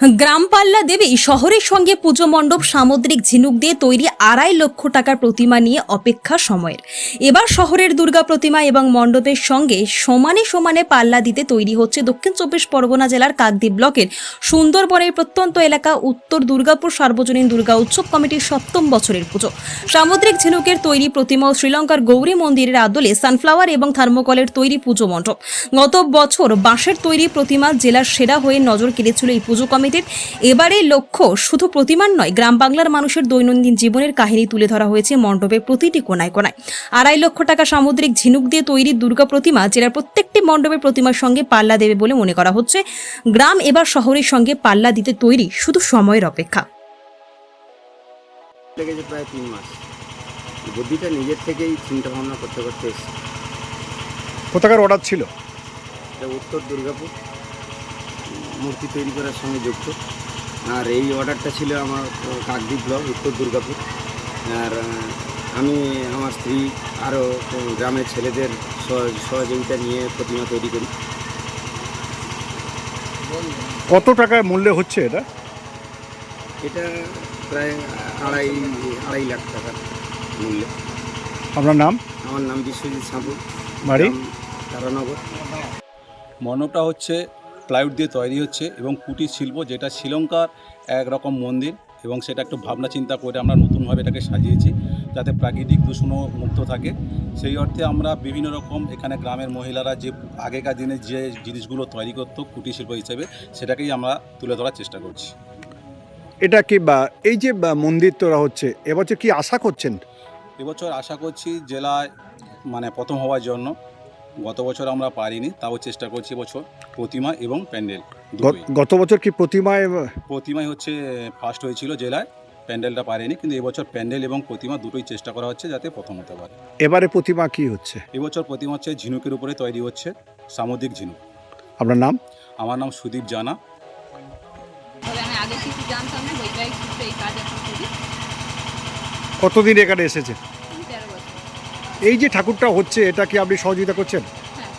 গ্রামপাল্লা দেবী শহরের সঙ্গে পুজো মণ্ডপ সামুদ্রিক ঝিনুক দিয়ে তৈরি আড়াই লক্ষ টাকার প্রতিমা নিয়ে অপেক্ষা সময়ের। এবার শহরের দুর্গা প্রতিমা এবং মণ্ডপের সঙ্গে সমানে সমানে পাল্লা দিতে তৈরি হচ্ছে দক্ষিণ চব্বিশ পরগনা জেলার কাকদ্বীপ ব্লকের সুন্দরবনের প্রত্যন্ত এলাকা উত্তর দুর্গাপুর সার্বজনীন দুর্গা উৎসব কমিটির সপ্তম বছরের পুজো। সামুদ্রিক ঝিনুকের তৈরি প্রতিমা ও শ্রীলঙ্কার গৌরী মন্দিরের আদলে সানফ্লাওয়ার এবং থার্মোকলের তৈরি পুজো মণ্ডপ। গত বছর বাঁশের তৈরি প্রতিমা জেলার সেরা হয়ে নজর কেড়েছিল এই পুজো কমিটির এবারে লক্ষ্য শুধু প্রতিমার নয় গ্রাম বাংলার মানুষের দৈনন্দিন জীবনের কাহিনী তুলে ধরা হয়েছে মণ্ডপের প্রতিটি কোনায় কোনায়। আড়াই লক্ষ টাকা সামুদ্রিক ঝিনুক দিয়ে তৈরি দুর্গা প্রতিমা জেলার প্রত্যেকটি মণ্ডপের প্রতিমার সঙ্গে পাল্লা দেবে বলে মনে করা হচ্ছে। গ্রাম এবার শহরের সঙ্গে পাল্লা দিতে তৈরি শুধু সময়ের অপেক্ষা। লেগেছে প্রায় তিন মাস। বুদ্ধিটা নিজের থেকেই চিন্তা ভাবনা করতে করতে এসেছে। কোথাকার অর্ডার ছিল? উত্তর দুর্গাপুর। মূর্তি তৈরি করার সঙ্গে যুক্ত। আর এই অর্ডারটা ছিল আমার কাকদ্বীপ ব্লক উত্তর দুর্গাপুর। আর আমি আমার স্ত্রী আরও গ্রামের ছেলেদের সহ- সহযোগিতা নিয়ে প্রতিমা তৈরি করি। কত টাকার মূল্যে হচ্ছে এটা? এটা প্রায় আড়াই আড়াই লাখ টাকা মূল্য। আপনার নাম? আমার নাম বিশ্বজিৎ সাঁপু বাড়ি? তারানগর। মণ্ডপটা হচ্ছে প্লাইউড দিয়ে তৈরি হচ্ছে এবং কুটির শিল্প যেটা শ্রীলঙ্কার একরকম মন্দির এবং সেটা একটু ভাবনা চিন্তা করে আমরা নতুনভাবে এটাকে সাজিয়েছি যাতে প্রাকৃতিক দূষণও মুক্ত থাকে। সেই অর্থে আমরা বিভিন্ন রকম এখানে গ্রামের মহিলারা যে আগেকার দিনে যে জিনিসগুলো তৈরি করতো কুটির শিল্প হিসেবে সেটাকেই আমরা তুলে ধরার চেষ্টা করছি। এটা কি বা এই যে মন্দির তোরা হচ্ছে এবছর কি আশা করছেন? এবছর আশা করছি জেলায় মানে প্রথম হওয়ার জন্য গত বছর আমরা পারিনি তাও চেষ্টা করছি এবছর প্রতিমা এবং প্যান্ডেল দুটোই। গত বছর কি প্রতিমায় বা, প্রতিমাই হচ্ছে ফার্স্ট হয়েছিল জেলায় প্যান্ডেলটা পারেনি কিন্তু এবছর প্যান্ডেল এবং প্রতিমা দুটোই চেষ্টা করা হচ্ছে যাতে প্রথম হতে পারে। এবারে প্রতিমা কি হচ্ছে? এবছর প্রতিমা হচ্ছে ঝিনুকের উপরে তৈরি হচ্ছে সামুদ্রিক ঝিনুক। আপনার নাম? আমার নাম সুদীপ জানা। আমি আগে কিছু জানতাম না এই কাজ কতদিন এখানে এসেছে বছর এই যে ঠাকুরটা হচ্ছে এটা কি আপনি সহযোগিতা করছেন? হ্যাঁ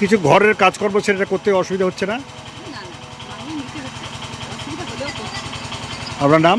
কিছু ঘরের কাজকর্ম সেটা করতে অসুবিধা হচ্ছে না? না না আমি নিতে হচ্ছে। অসুবিধা হলেও করছি। আপনার নাম?